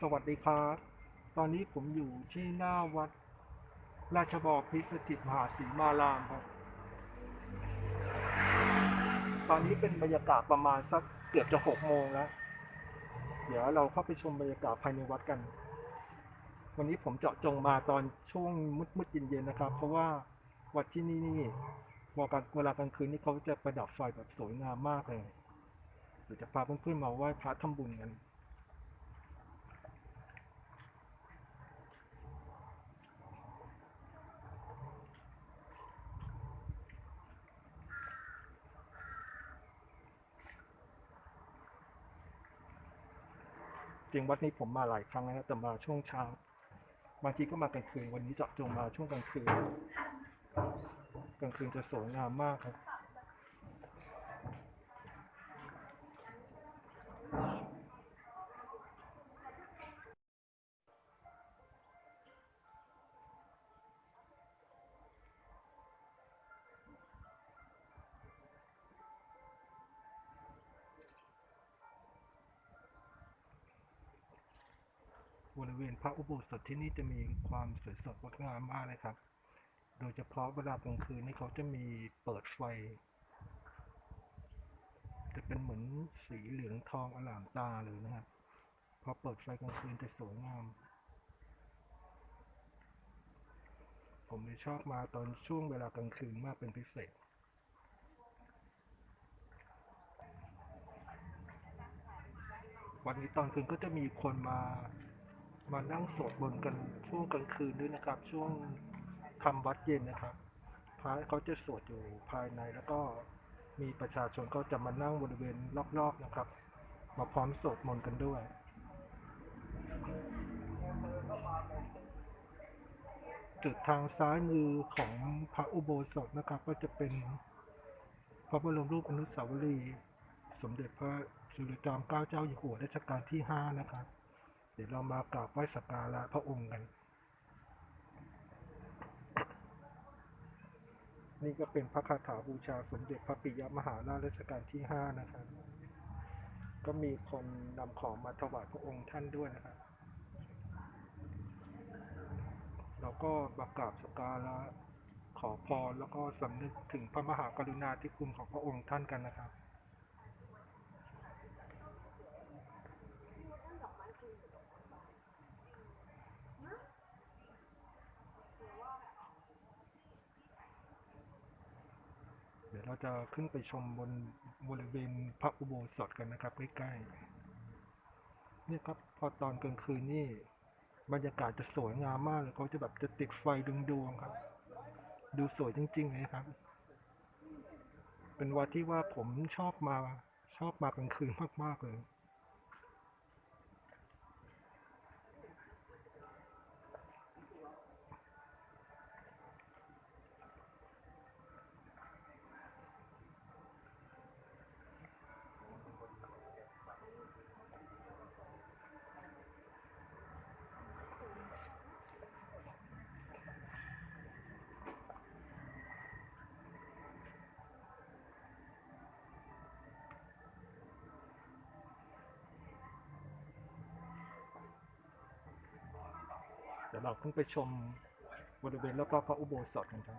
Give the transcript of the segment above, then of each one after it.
สวัสดีครับ ตอนนี้ผมอยู่ที่หน้าวัด ราชบอพิสถิตมหาศรีมารามครับ ตอนนี้เป็นบรรยากาศประมาณสักเกือบจะหกโมงแล้ว เดี๋ยวเราเข้าไปชมบรรยากาศภายในวัดกัน วันนี้ผมเจาะจงมาตอนช่วงมืดๆเย็นๆนะครับ เพราะว่าวัดที่นี่นี่เวลากลางเวลากลางคืนนี่เขาจะประดับไฟแบบสวยงามมากเลยเดี๋ยวจะพาเพื่อนๆมาไหว้พระทำบุญกัน จริงวัดนี้ผมมาหลายครั้งแล้วนะแต่มาช่วงเช้าบางทีก็มากลางคืนวันนี้เจาะจงมาช่วงกลางคืนกลางคืนจะสวยงามมากครับ ริเวณพระอุโบสถที่นี่จะมีความสวยสดงดงามมากเลยครับ โดยเฉพาะเวลากลางคืนนี่เขาจะมีเปิดไฟ จะเป็นเหมือนสีเหลืองทองอลามตาเลยนะครับ พอเปิดไฟกลางคืนจะสวยงาม ผมเลยชอบมาตอนช่วงเวลากลางคืนมากเป็นพิเศษวันนี้ตอนคืนก็จะมีคนมา มานั่งสวดมนต์กันช่วงกลางคืนด้วยนะครับ ช่วงทำวัดเย็นนะครับพระเขาจะสวดอยู่ภายในแล้วก็มีประชาชนก็จะมานั่งบริเวณรอบๆนะครับ มาพร้อมสวดมนต์กันด้วยจุดทางซ้ายมือของพระอุโบสถนะครับ ก็จะเป็นพระบรมรูปอนุสาวรีย์สมเด็จพระจุลจอมเกล้าเจ้าอยู่หัวรัชกาลที่ 5 นะครับ เดี๋ยวเรามากราบไหว้สักการะพระองค์กัน นี่ก็เป็นพระคาถาบูชาสมเด็จพระปิยมหาราชรัชกาลที่ 5 นะครับ ก็มีคนนำของมาถวายพระองค์ท่านด้วยนะครับ เราก็มากราบสักการะขอพรแล้วก็สำนึกถึงพระมหากรุณาธิคุณของพระองค์ท่านกันนะครับ เราจะขึ้นไปชมบนบริเวณพระอุโบสถกันนะครับ ใกล้ๆเนี่ยครับพอตอนกลางคืนนี่บรรยากาศจะสวยงามมากเลยเขาจะแบบจะติดไฟดวงๆครับ ดูสวยจริง ๆ เลยครับ เป็นวัดที่ว่าผมชอบมาชอบมากลางคืนมากๆเลย เดี๋ยวเราขึ้นไปชมบริเวณรอบๆพระอุโบสถกันครับ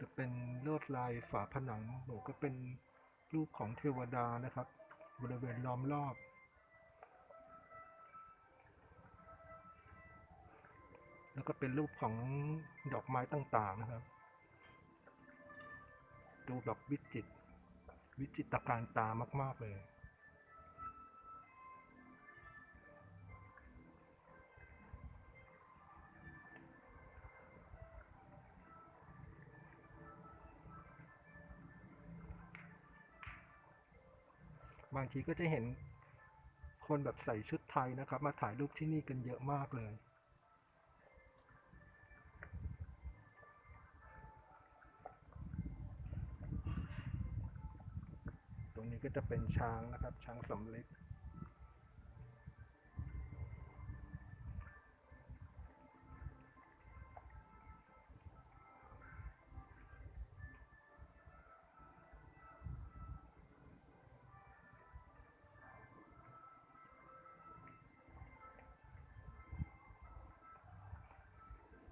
จะเป็นลวดลายฝาผนังหนูก็เป็นรูปของเทวดานะครับ บริเวณล้อมรอบ แล้วก็เป็นรูปของดอกไม้ต่างๆนะครับ ดูแบบวิจิตรวิจิตรการตามาก ๆ เลย บางทีก็จะเห็นคนแบบใส่ชุดไทยนะครับ มาถ่ายรูปที่นี่กันเยอะมากเลย ตรงนี้ก็จะเป็นช้างนะครับ ช้างสำเร็จ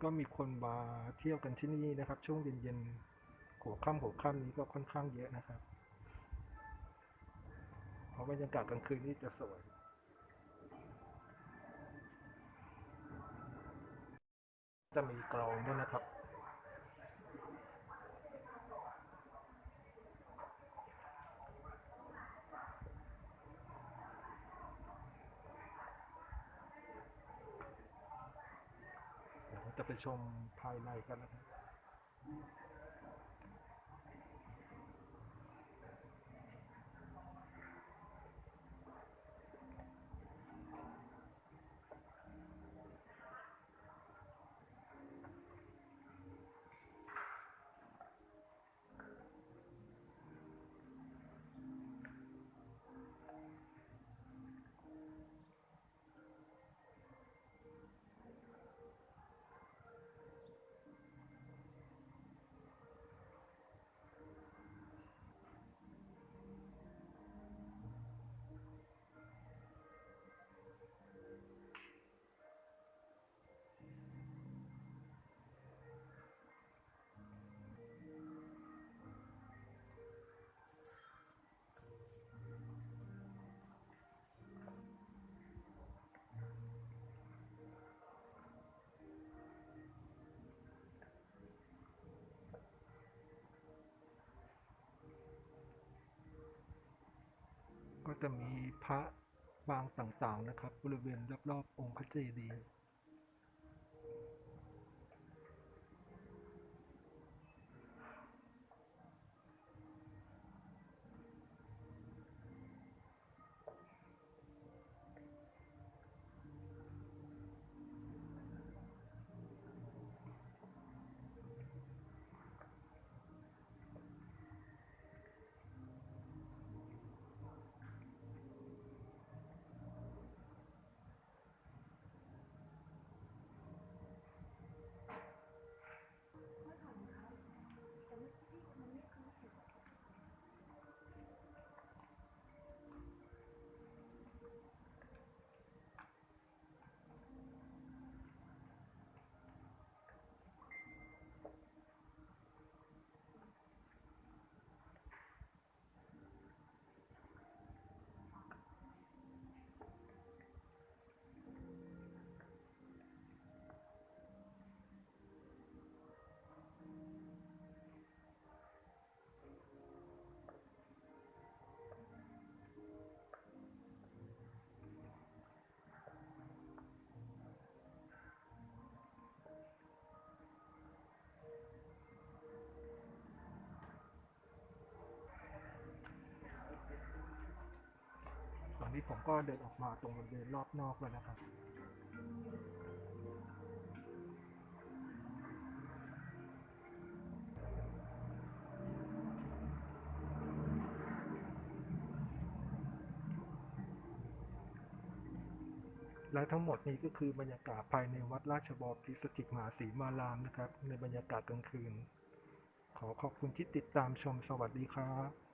ก็มีคนมาเที่ยวกันที่นี่นะครับ ช่วงเย็นๆหัวค่ำหัวค่ำนี้ก็ค่อนข้างเยอะนะครับ ราะบรรยากาศกลางคืนนี่จะสวยจะมีกลองด้วยนะครับเดี๋ยวเราจะไปชมภายในกันนะครับ จะมีพระปางต่างๆนะครับ บริเวณรอบๆองค์พระเจดีย์ นี้ผมก็เดินออกมาตรงบริเวณรอบนอกแล้วนะครับและทั้งหมดนี้ก็คือบรรยากาศภายในวัดราชบพิสถิตมหาศรีมารามนะครับ ในบรรยากาศกลางคืน ขอขอบคุณที่ติดตามชมสวัสดีครับ